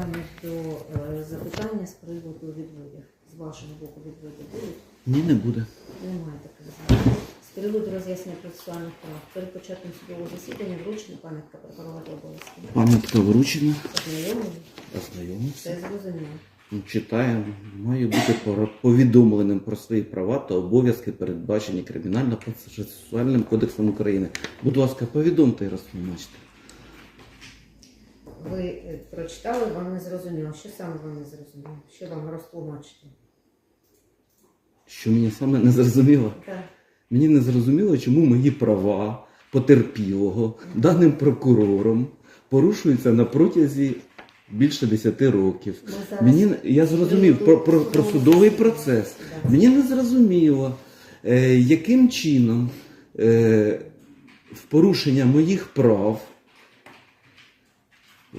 питання до е, запитання з приводу відводів. З вашого боку відводів будуть? Ні, не буде. Немає таких запитань. З приводу роз'яснення процесуальних прав. Перед початком судового засідання вручена пам'ятка прокурора обов'язки. Пам'ятка вручена, Ознайомлені? ознайомився. Все зрозуміло. Ну, Читаємо. Маю бути пора- повідомленим про свої права та обов'язки, передбачені кримінально-процесуальним кодексом України. Будь ласка, повідомте і розтлумачте. Ви е, прочитали, вам не зрозуміло. Що саме вам не зрозуміло? Що вам розтлумачити? Що мені саме не зрозуміло? Так. Мені не зрозуміло, чому мої права потерпілого даним прокурором порушуються на протязі більше 10 років. Зараз Мені я зрозумів про, про, про судовий процес. Мені не зрозуміло, е, яким чином е, в порушення моїх прав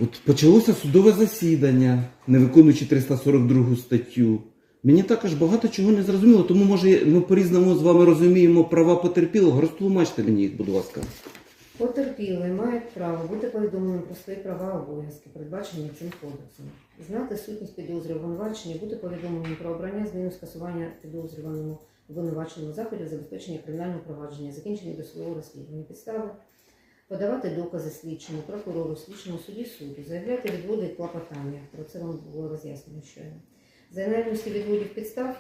от почалося судове засідання, не виконуючи 342 статтю. Мені також багато чого не зрозуміло, тому може ми по-різному з вами розуміємо права потерпілого. Розтлумачте мені їх, будь ласка. Потерпілий мають право бути повідомленим про свої права обов'язки, передбачені цим кодексом, знати сутність підозри обвинувачення, бути повідомленим про обрання, зміну скасування підозрюваному обвинуваченому заходів забезпечення кримінального провадження, закінчення досудового розслідування підстави, подавати докази слідчому, прокурору, слідчому суді суду, заявляти відводи і клопотання. Про це вам було роз'яснено щойно. За наявності відводів підстав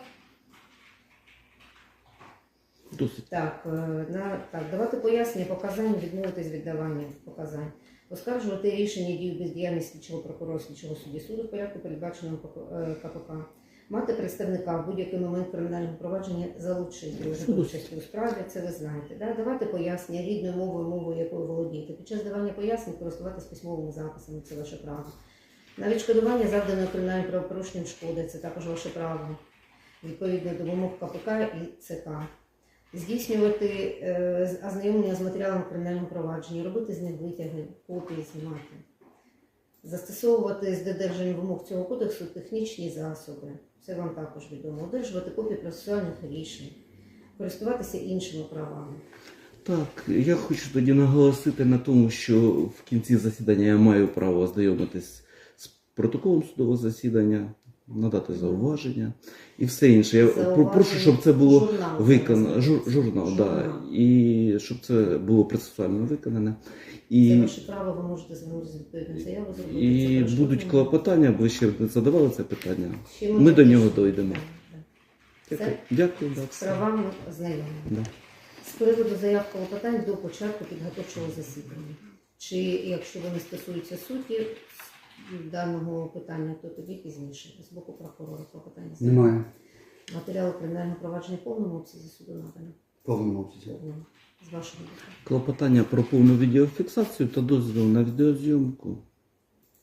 Досить. Так, е, на, так, давати пояснення, показань, відмовитись від давання показань. Оскаржувати рішення дію бездіяльність слідчого прокурора слідчого судді суду в порядку, е, КПК. Мати представника в будь-який момент кримінального провадження залучити вже до у справі, це ви знаєте. Да? Давати пояснення рідною мовою, мовою, якою володієте. Під час давання пояснень користуватись письмовими записами, це ваше право. На відшкодування завданої кримінальним правопорушенням шкоди, це також ваше право. Відповідно до вимог КПК і ЦК здійснювати е, ознайомлення з матеріалом кримінального провадження, робити з них витяги, копії знімати, застосовувати з додержанням вимог цього кодексу технічні засоби. Це вам також відомо. Одержувати копії процесуальних рішень, користуватися іншими правами. Так, я хочу тоді наголосити на тому, що в кінці засідання я маю право ознайомитись з протоколом судового засідання, надати зауваження і все інше. Я Зауваження. прошу, щоб це було Журнал виконано. Жур, називається. журнал, да, і щоб це було процесуально виконане. Це ваше право, ви можете звернутися з відповідною зробити. і Це будуть клопотання, бо ви ще задавали це питання. Ще Ми до нього дійдемо. Дякую. Дякую, да, З правами знайомі. Да. З приводу заяв клопотань до початку підготовчого засідання. Чи якщо вони стосуються суті даного питання, то тоді пізніше з боку прокурора клопотання заяв. Немає. Матеріали кримінального провадження в повному обсязі суду надані. Повному обсязі. Повному. З вашого боку. Клопотання про повну відеофіксацію та дозвіл на відеозйомку.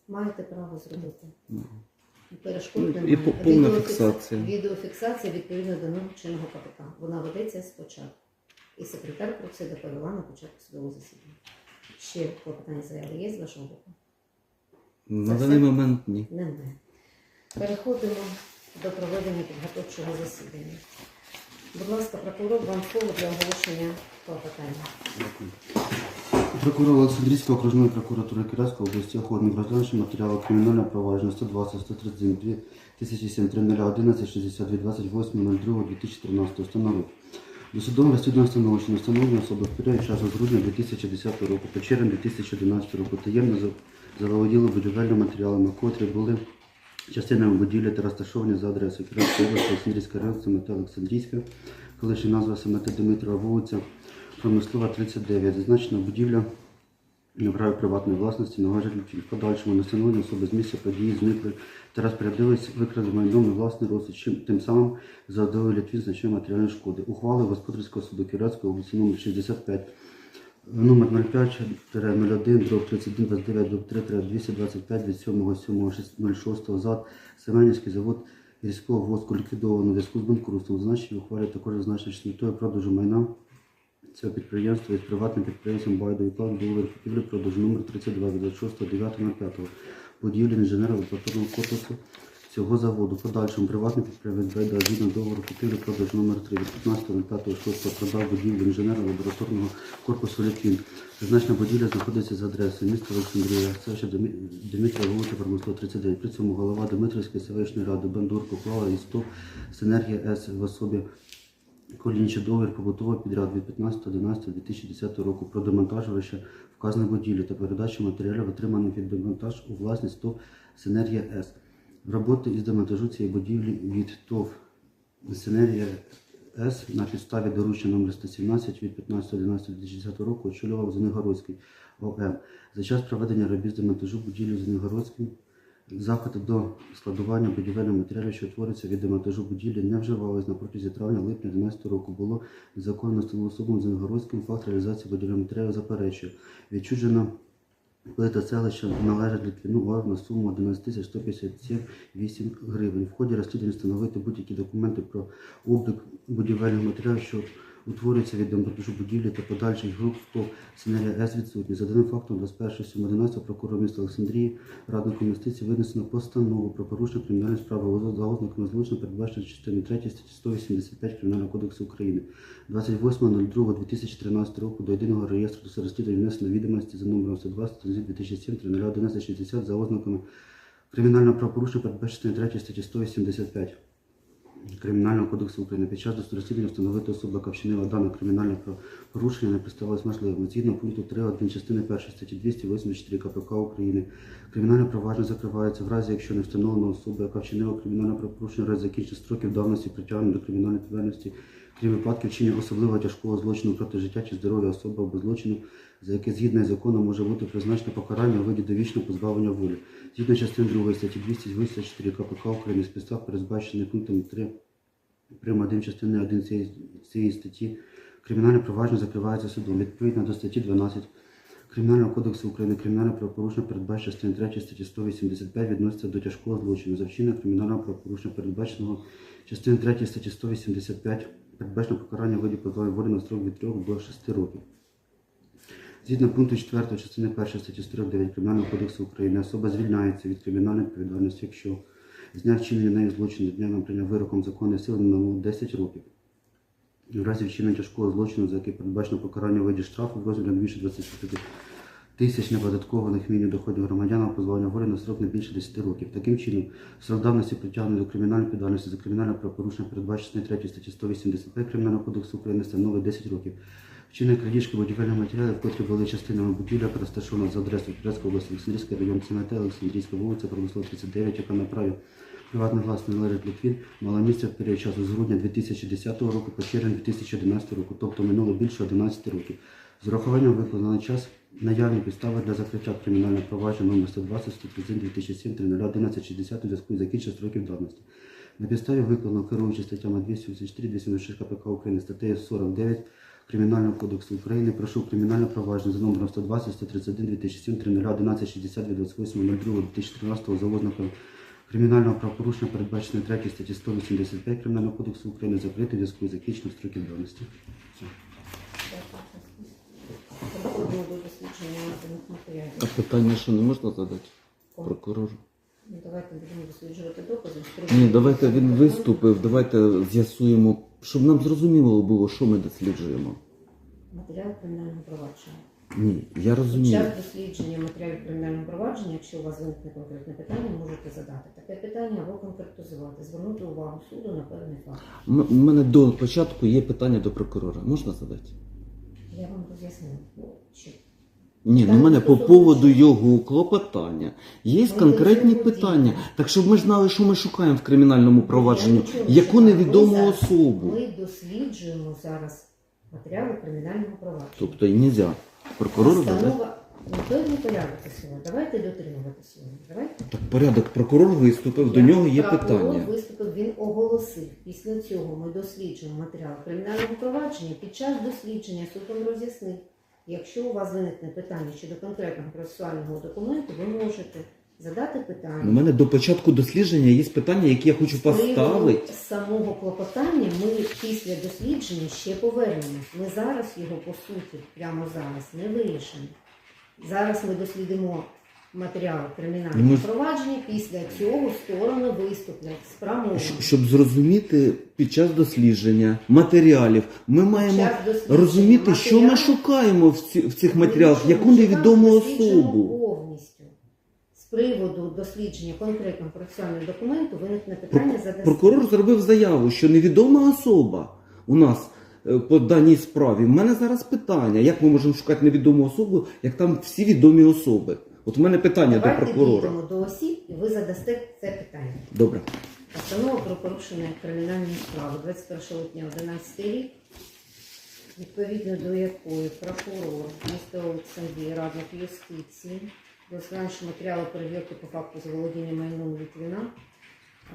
Маєте право зробити. Ну. І Ну, і немає. по- повна Відеофікса- фіксація. Відеофіксація відповідно до норм чинного КПК. Вона ведеться спочатку. І секретар про це доповіла на початку судового засідання. Ще клопотання заяви є з вашого боку? На Це даний все? момент ні. Немає. Переходимо до проведення підготовчого засідання. Будь ласка, прокурор, вам слово для оголошення клопотання. Дякую. Прокурор Олександрійської окружної прокуратури Кіровської області охотник розглянувши матеріали кримінального провадження 120 131 2007 3011 62 28 02 2013 установив. Досудовим розслідуванням встановлено, що встановлення особи в період часу з грудня 2010 року по червень 2011 року таємно за- заволоділи будівельними матеріалами, котрі були частинами будівлі та розташовані за адресою Кіровської області, Олександрійська район, Семета Олександрійська, колишня назва Семета Дмитрова, вулиця Промислова 39. Зазначена будівля праві приватної власності належить в подальшому на особи з місця події зникли та розпорядились викрадено майном на власний розсуд, чим тим самим завдали Літві значної матеріальної шкоди. Ухвали господарського суду Кіровської області номер 65 Номер 05-01, дроб 31, 29, дроб 3, 225 від 7 7 06 ЗАД Семенівський завод гірського воску ліквідовано зв'язку з банкрутством. Зазначені ухвалі також зазначено, що метою продажу майна цього підприємства із приватним підприємством Байду і Клад договір купівлі продажу номер 32 від 26.09.05 будівлі інженера лабораторного корпусу цього заводу. Подальшому приватний підприємець Байда згідно договору купівлі продаж номер 3 від 15.05.06 продав будівлю інженера лабораторного корпусу Літвін. Зазначена будівля знаходиться за адресою міста Олександрія, селища Демі- Дмитрія вулиця Промислова 39. При цьому голова Дмитрівської селищної ради Бандур поклала і СТОВ Синергія С в особі Колінчий договір побутового підряд від 15.11.2010 року про демонтажувище вказаної будівлі та передачу матеріалів, отриманих від демонтаж у власність ТОВ Синергія С. Роботи із демонтажу цієї будівлі від ТОВ Синергія С на підставі доручення номер 117 від 15.11.2010 року очолював Зенигородський ОМ. За час проведення робіт з демонтажу будівлі Зенигородським Заходи до складування будівельних матеріалів, що утворюються від демонтажу будівлі, не вживались на протязі травня-липня 2011 року. Було незаконно встановлено Зенгородським факт реалізації будівельних матеріалів заперечує. Відчуджена це селища належить Літвіну ОР на суму 11 157,8 гривень. В ході розслідування встановити будь-які документи про облік будівельних матеріалів, що утворюються від демонтажу будівлі та подальших груп ТОВ Синергія С відсутні. За даним фактом 21.7.11 прокурор міста Олександрії радником юстиції винесено постанову про порушення кримінальної справи за ознаками злочину, передбачено частини 3 статті 185 Кримінального кодексу України. 28.02.2013 року до єдиного реєстру розслідувань внесено відомості за номером 102 2007 1160 за ознаками кримінального правопорушення, передбачено 3 статті 185 Кримінального кодексу України під час розслідування встановити особу, яка вчинила дане кримінальне правопорушення, не представилось можливим. Згідно пункту 3.1 частини 1 статті 284 КПК України, кримінальне провадження закривається в разі, якщо не встановлена особа, яка вчинила кримінальне правопорушення, в разі закінчення строків давності притягнення до кримінальної відповідальності, крім випадків вчинення особливо тяжкого злочину проти життя чи здоров'я особи або злочину, за яке згідно із законом може бути призначено покарання у виді довічного позбавлення волі. Згідно частини 2 статті 284 КПК України з підстав, передбачених пунктом 3 прим. 1 частини 1 цієї, цієї статті, кримінальне провадження закривається судом. Відповідно до статті 12 Кримінального кодексу України кримінальне правопорушення передбачено частини 3 статті 185 відноситься до тяжкого злочину. За вчинення кримінального правопорушення передбаченого частини 3 статті 185 передбачено покарання виді позбавлення волі на строк від 3 до 6 років. Згідно пункту 4 частини 1 статті 49 Кримінального кодексу України особа звільняється від кримінальної відповідальності, якщо з дня вчинення нею злочину дня набрання вироком законної сили минуло 10 років. В разі вчинення тяжкого злочину, за який передбачено покарання у виді штрафу в розмірі не більше 25 тисяч неподаткованих мінімум доходів громадян позбавлення волі на срок не більше 10 років. Таким чином, срок давності притягнення до кримінальної відповідальності за кримінальне правопорушення передбачений 3 статті 185 Кримінального кодексу України становить 10 років. Вчинення крадіжки будівельних матеріалів, котрі були частинами будівля, розташована за адресою Кіровської області, Олександрійський район ЦМТ, Олександрійська вулиця, Промислова 39, яка на праві приватної власної належить Літвін, мала місце в період часу з грудня 2010 року по червень 2011 року, тобто минуло більше 11 років. З урахуванням викладений час наявні підстави для закриття кримінального провадження номер 120 131 2007 11 60 у зв'язку з закінченням строків давності. На підставі викладено керуючи статтями 284 206 КПК України статтею 49 Кримінального кодексу України прошу кримінальне провадження за номером 120 131 2007 11 60 від 28 02 2013 за ознаком кримінального правопорушення передбаченої 3 статті 185 Кримінального кодексу України закрити в зв'язку з закінченням строків давності. А питання, що не можна задати прокурору? Ну, давайте будемо досліджувати докази. Ні, давайте він виступив, давайте з'ясуємо, щоб нам зрозуміло було, що ми досліджуємо. Матеріал кримінального провадження. Ні, я Під розумію. час дослідження матеріалів кримінального провадження, якщо у вас виникне конкретне питання, можете задати таке питання або конкретизувати, звернути увагу суду на певний факт. М- У мене до початку є питання до прокурора. Можна задати? Я вам роз'яснила. Ну, що Ні, ну в мене по поводу його клопотання є конкретні питання. Так щоб ми знали, що ми шукаємо в кримінальному провадженні, яку невідому особу. Ми досліджуємо зараз матеріали кримінального провадження. Тобто і нельзя прокурору задати. Постанова, ну, то не порядок сьогодні. Давайте дотримуватися сьогодні. Давайте. Так порядок прокурор виступив, до нього є прокурор питання. виступив, він оголосив. Після цього ми досліджуємо матеріал кримінального провадження. Під час дослідження суд роз'яснив. Якщо у вас виникне питання щодо конкретного процесуального документу, ви можете задати питання. У мене до початку дослідження є питання, які я хочу поставити. З самого клопотання ми після дослідження ще повернемось. Ми зараз його по суті, прямо зараз, не вирішимо. Зараз ми дослідимо матеріали Ми кримінального ж- провадження, після цього сторони виступлять з промовами. Щ- Щоб зрозуміти під час дослідження матеріалів, ми маємо Час дослідження розуміти, що ми матеріалів шукаємо в, ці, в цих матеріалах, яку невідому особу. повністю. З приводу дослідження конкретного процесуального документу виникне питання задасти. Прокурор зробив заяву, що невідома особа у нас е, по даній справі. У мене зараз питання, як ми можемо шукати невідому особу, як там всі відомі особи. От у мене питання Давайте до прокурора. дійдемо до осіб, і ви задасте це питання. Добре. Постанова про порушення кримінальної справи 21 липня 11 рік, відповідно до якої прокурор міста Олександрії, радник юстиції, розглянувши матеріали перевірки по факту заволодіння майном Літвіна,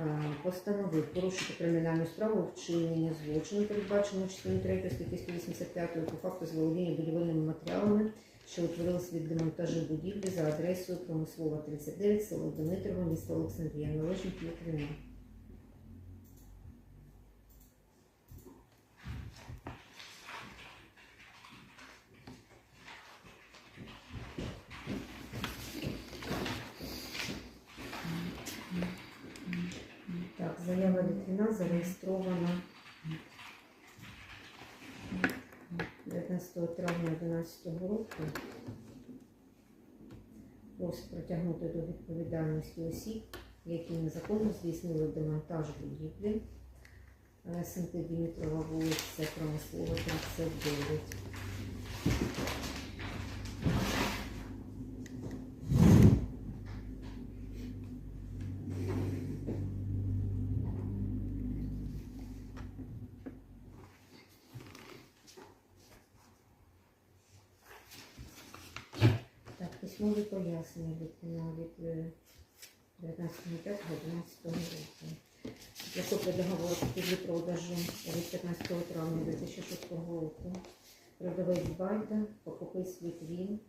е, постановив порушити кримінальну справу вчинення злочину, передбаченого частиною 3 статті 185 по факту заволодіння будівельними матеріалами, що утворилось від демонтажу будівлі за адресою Промислова 39, село Дмитрово, місто Олександрія, належить Літвіна. 2014 року ось притягнути до відповідальності осіб, які незаконно здійснили демонтаж будівлі е, СНТ вулиця Промислова, 39. Письмові пояснення від на від е, 19.05.11 року. Копії договору купівлі продажу від 15 травня 2006 року. Продавець Байда, покупець Літвін.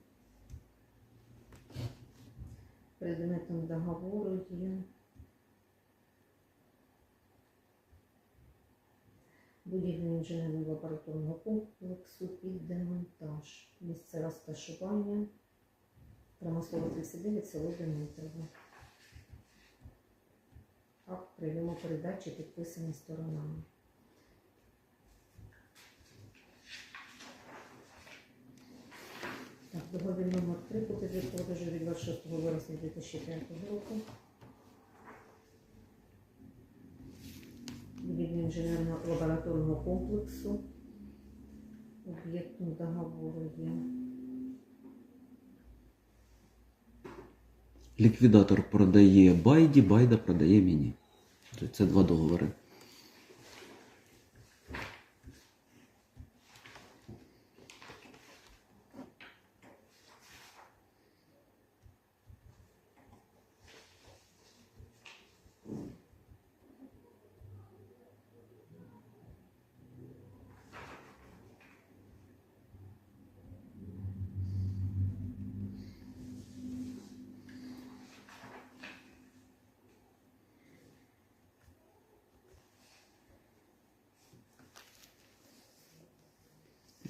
Предметом договору є будівлю інженерного лабораторного комплексу під демонтаж. Місце розташування Промислова 39, село Дмитрово. Акт прийому передачі підписаний сторонами. Так, договір номер 3 купівлі продажу від 26 вересня 2005 року. Будівлі інженерного лабораторного комплексу. Об'єктом договору є. Ліквідатор продає байді, байда продає мені. Це два договори.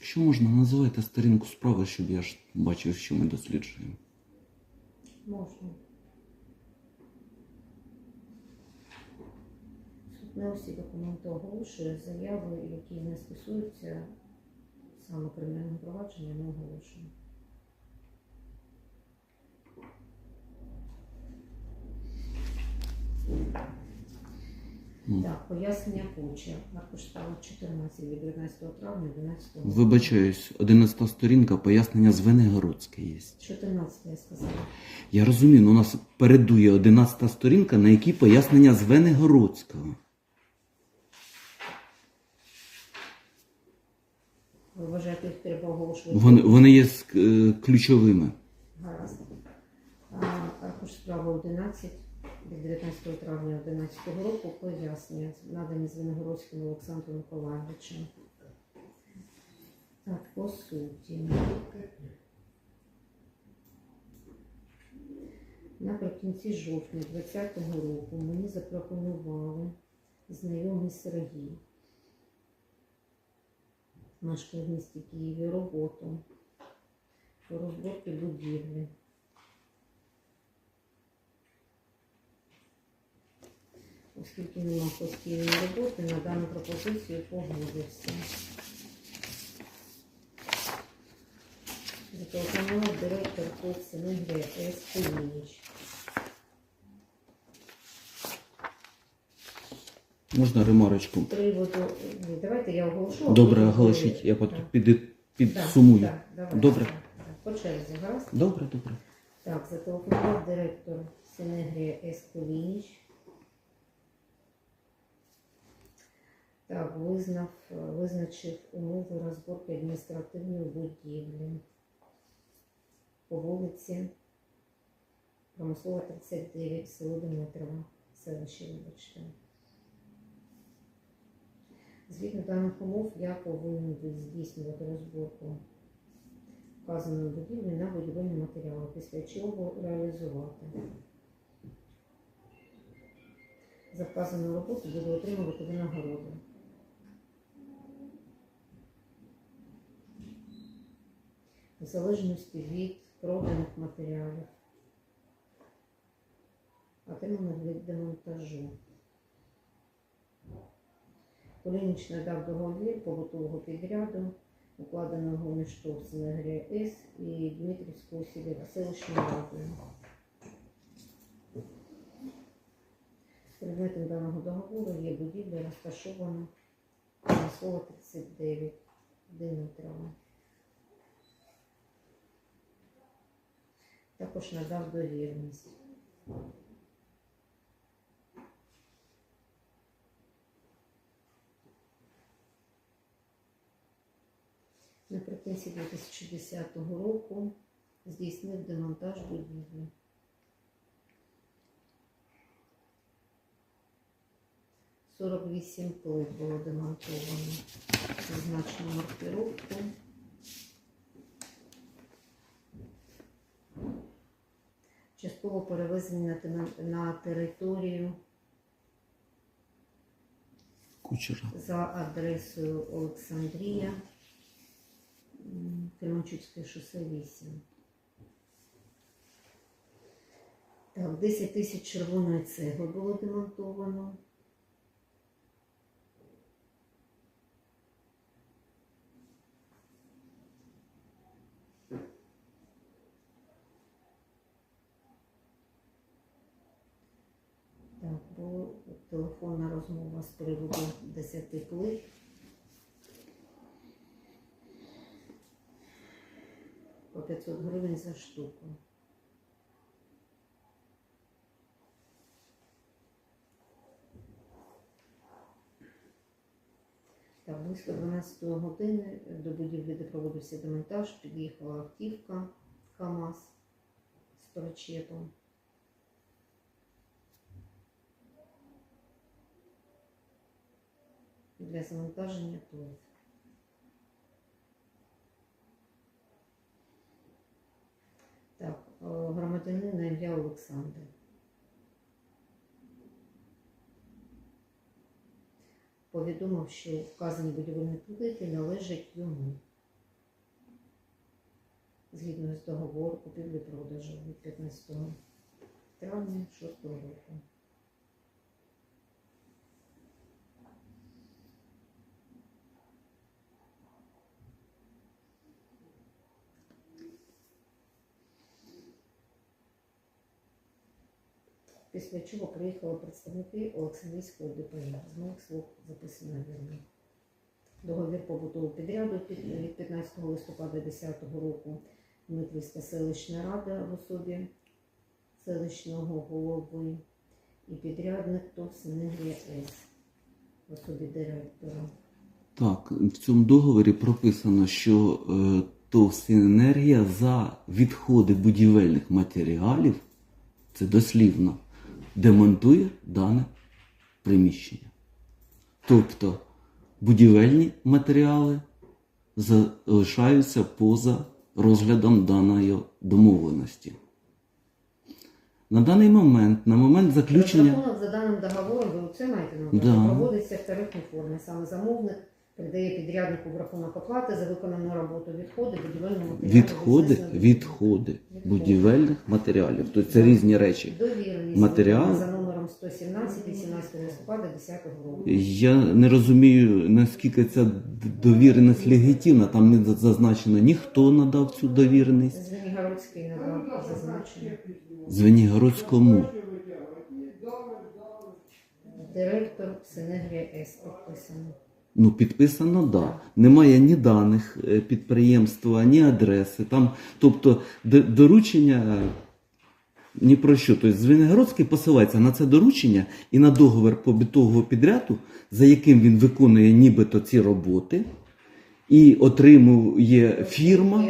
Якщо можна, називайте сторінку справи, щоб я ж бачив, що ми досліджуємо. Можна. Суд не усі документи оголошує, заяви, які не стосуються саме кримінального провадження, не оголошує. Ну. Так, пояснення Куча. Аркуш справа 14 від 19 травня 12 року. Вибачаюсь, 11 сторінка пояснення з Венегородське є. 14 я сказала. Я розумію, але у нас передує 11 сторінка, на якій пояснення з Венегородського. Ви вважаєте, їх треба оголошувати? Вони, вони є е, ключовими. Гаразд. А, Аркуш справа 11 від 19 травня 2011 року пояснення, надані Звенигородським Олександром Миколаївичем. Так, по суті. Наприкінці жовтня 2020 року мені запропонували знайомий Сергій. Мешкає в місті Києві роботу по розборці будівлі. Оскільки нема постійної роботи, на дану пропозицію погодився. Зателефонував директор ТОВ Синергія С. Кулініч. Можна ремарочку? З приводу, ні, давайте я оголошу. а Добре, потім оголошіть, я потім Так. піди- підсумую. так, давайте. Добре. Так, так. По черзі, гаразд? Добре, добре. Так, зателефонував директор Синегрія С. Так, визнав, визначив умови розборки адміністративної будівлі по вулиці Промислова 39, село Дмитрово, селище, вибачте. Згідно даних умов, я повинен здійснювати розборку вказаної будівлі на будівельні матеріали, після чого реалізувати. За вказану роботу буду отримувати винагороду. В залежності від проданих матеріалів, отриманих від демонтажу. Колініч надав договір побутового підряду укладеного між ТОВ «Синергія С» і Дмитрівською селищною радою. Предметом даного договору є будівля, розташована на слово 39 Дмитрова. Також надав довірність. Наприкінці 2010 року здійснив демонтаж будівлі. Сорок вісім плит було демонтовано. Зазначено маркировку. Частково перевезені на, на територію Кучера. за адресою Олександрія, Кременчуцьке шосе 8. Так, 10 тисяч червоної цегли було демонтовано. Була телефонна розмова з приводу 10 плит. По 500 гривень за штуку. Так, близько 12 години до будівлі, де проводився демонтаж, під'їхала автівка КАМАЗ з причепом. Для завантаження плит. Так, е, громадянин на ім'я Олександр. Повідомив, що вказані будівельні плити належать йому. Згідно з договору купівлі-продажу від 15 травня 6 року. Після чого приїхали представники Олександрійського ДПР. З моїх слов записано вірно. Договір побутового підряду від 15 листопада 2010 року Дмитрівська селищна рада в особі селищного голови і підрядник ТОВ Синергія С в особі директора. Так, в цьому договорі прописано, що е, ТОВ «Синергія» за відходи будівельних матеріалів, це дослівно, демонтує дане приміщення. Тобто будівельні матеріали залишаються поза розглядом даної домовленості. На даний момент, на момент заключення. Розрахунок за даним договором, ви це маєте на увазі, Да. проводиться в тарифній формі. Саме замовник передає підряднику в рахунок оплати за виконану роботу відходи, будівельного матеріалу. Відходи, відходи будівельних матеріалів. Тобто це різні речі. Довіреність Матеріал. за номером 117 18 листопада 10 року. Я не розумію, наскільки ця довіреність легітимна. Там не зазначено ніхто надав цю довіреність. Звенігородський надав зазначення. Звенігородському. Директор Синегрія С підписано. Ну, підписано, да. Немає ні даних е, підприємства, ні адреси. Там, тобто, доручення е, ні про що. Тобто, Звенигородський посилається на це доручення і на договір побітового підряду, за яким він виконує нібито ці роботи, і отримує фірма.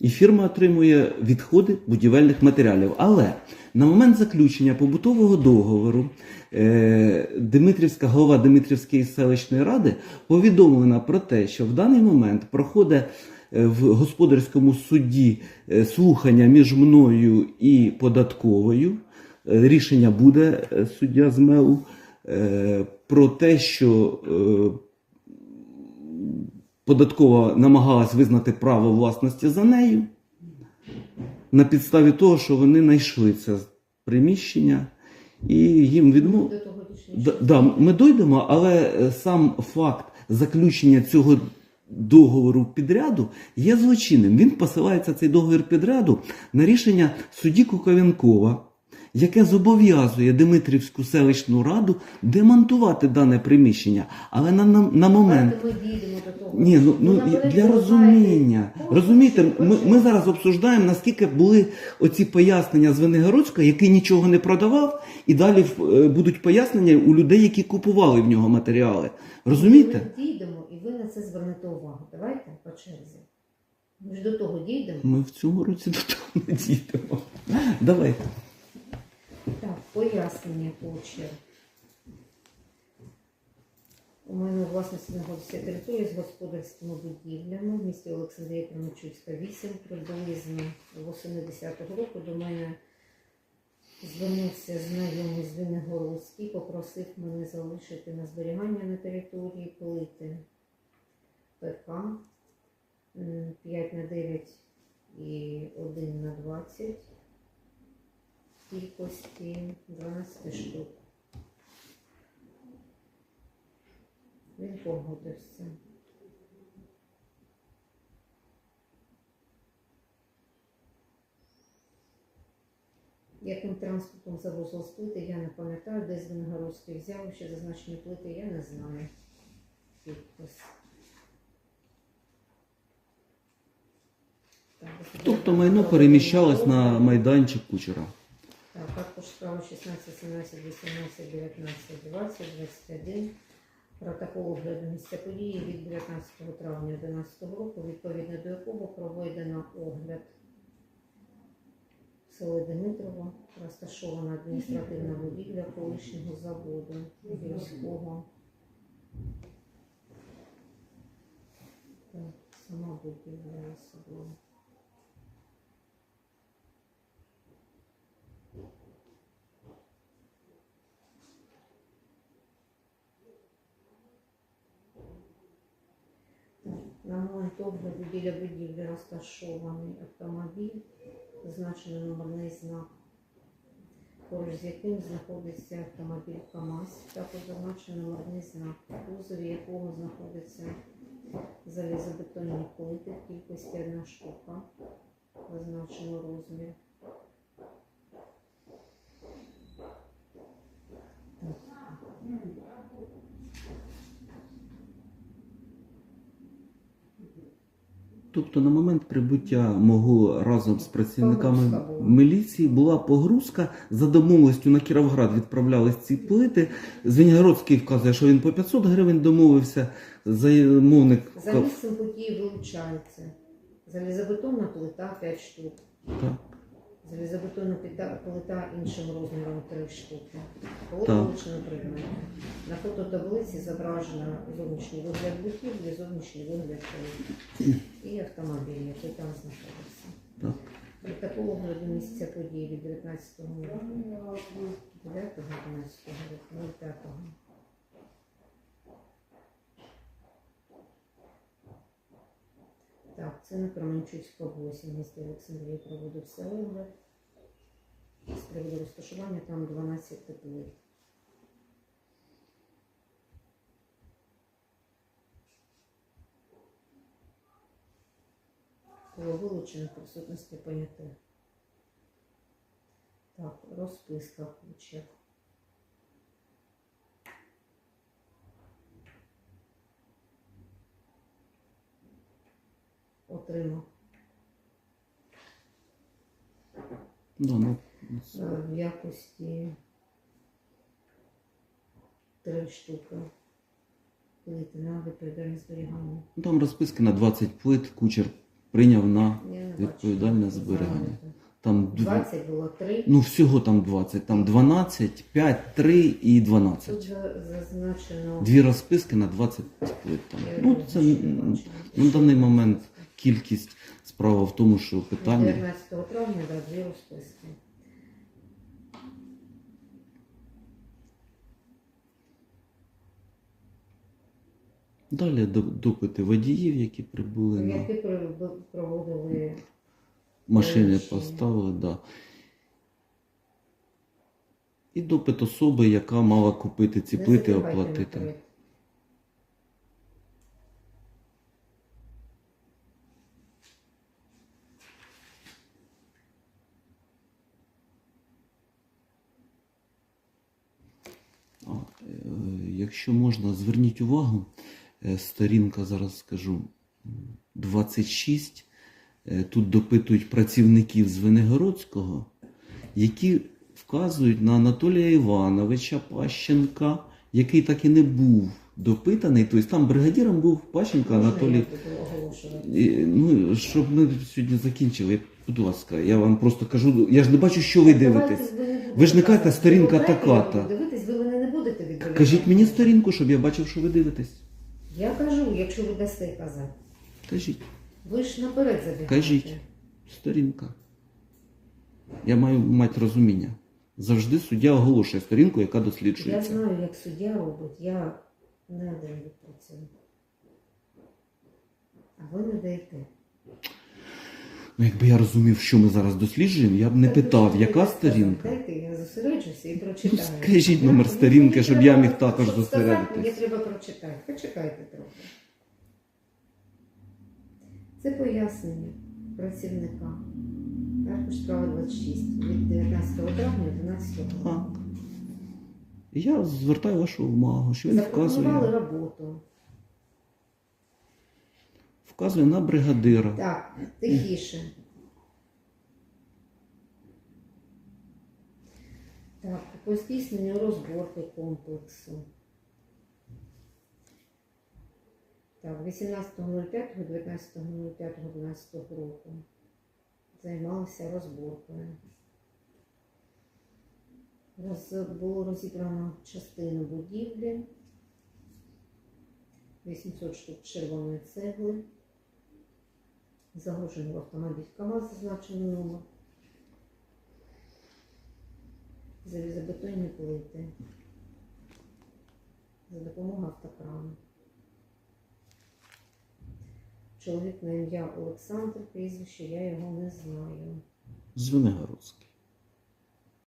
І фірма отримує відходи будівельних матеріалів. Але на момент заключення побутового договору е, Дмитрівська голова Дмитрівської селищної ради повідомлена про те, що в даний момент проходить е, в господарському суді е, слухання між мною і податковою. Рішення буде суддя з МЕУ про те, що податкова намагалась визнати право власності за нею на підставі того, що вони знайшли це приміщення і їм відмов... До того. Да, да, ми дойдемо, але е, сам факт заключення цього договору підряду є злочинним. Він посилається цей договір підряду на рішення судді Куковенкова, яке зобов'язує Дмитрівську селищну раду демонтувати дане приміщення. Але на, на, на момент. Ні, ну, ну для розуміння. Розумієте, ми, ми зараз обсуждаємо, наскільки були оці пояснення з Венегородського, який нічого не продавав, і далі е, будуть пояснення у людей, які купували в нього матеріали. Розумієте? Ми дійдемо, і ви на це звернете увагу. Давайте по черзі. Ми ж до того дійдемо. Ми в цьому році до того не дійдемо. Давайте. Так, пояснення по. У мене власності знаходиться територія з господарськими будівлями в місті Олександрія Кременчуцька, 8, приблизно восени 10-го року до мене звернувся знайомий з Виногородський, попросив мене залишити на зберігання на території плити ПК 5 на 9 і 1 на 20 кількості 12 штук. Він погодився. Яким транспортом завозили плити, я не пам'ятаю, де з Виногородський взяв ще зазначені плити, я не знаю. Підпис. Тобто майно переміщалось на майданчик кучера. Так, також справа 16, 17, 18, 19, 20, 21. Протокол огляду місця події від 19 травня 2011 року, відповідно до якого проведено огляд в селі розташована адміністративна будівля колишнього заводу гірського. Так, сама будівля особливо. На момент огляду біля будівлі розташований автомобіль, зазначений номерний знак, поруч з яким знаходиться автомобіль КАМАЗ, також зазначений номерний знак, в кузові якого знаходиться залізобетонні плити в кількості одна штука, зазначено розмір. Тобто на момент прибуття мого разом з працівниками міліції була погрузка. За домовленістю на Кіровград відправлялись ці плити. Звенігородський вказує, що він по 500 гривень домовився. Замовник За місцем події вилучається залізобетонна плита 5 штук. Так. Залізобетонна плита, іншим розміром 3 штуки. Вилучено предмети. На фототаблиці зображено зовнішній вигляд будівлі, зовнішній вигляд і автомобіль, який там знаходився. Так. Протокол огляду місця події від 19 року, 9 11 року, 05. Так, це на Кременчуцька 8, місто Олександрія проводився огляд. приводу розташування, там 12 теплиць. Було вилучено присутності понятих. Так, розписка куча. Отримав. Да, ну, Е, в якості три штуки. Плити на відповідальне зберігання. там розписки на 20 плит, кучер прийняв на Я не Відповідальне бачу. зберігання. там дв- 20 було 3. Ну, всього там 20. Там 12, 5, 3 і 12. Тут за- зазначено. Дві розписки на 20 плит. Там. Я Ну, це м, бачу. на даний момент кількість справа в тому, що питання. 19 травня, дві розписки. Далі допити водіїв, які прибули на Які проводили машини, поставили, да. І допит особи, яка мала купити ці плити, оплатити. Якщо можна, зверніть увагу, е, сторінка, зараз скажу, 26. Е, Тут допитують працівників з Венегородського, які вказують на Анатолія Івановича Пащенка, який так і не був допитаний. Тобто там бригадіром був Пащенко Анатолій. Ну, щоб ми сьогодні закінчили, будь ласка, я вам просто кажу, я ж не бачу, що ви дивитесь. ви ж не кажете, сторінка така-та. Кажіть мені сторінку, щоб я бачив, що ви дивитесь. Я кажу, якщо ви дасте казати. Кажіть, Ви ж наперед забігаєте. Кажіть. сторінка. Я маю мати розуміння. Завжди суддя оголошує сторінку, яка Я досліджується. знаю, як суддя робить. Я не один відпрацюю. А ви не даєте. Ну, якби я розумів, що ми зараз досліджуємо, я б не питав, яка сторінка. Дайте, я зосереджуся і Ну, прочитаю. скажіть Я- номер ну, сторінки, щоб я міг також щоб сказати, зосередитись. Мені треба прочитати. Почекайте трохи. Це пояснення працівника. Аркуш справа 26 від 19 травня 12 року. Так. Я звертаю вашу увагу, що він Запропонували вказує, роботу. Вказує на бригадира. Так, тихіше. Так, по здійсненню розборки комплексу. Так, 18.05, 19.05.12 року. Займалися розборкою. Роз, було розібрано частину будівлі. 800 штук червоної цегли. Загружений в автомобіль КАМАЗ зазначений номер. Залізобетонні плити. За допомогою автокрану. Чоловік на ім'я Олександр, прізвище я його не знаю. Звенигородський.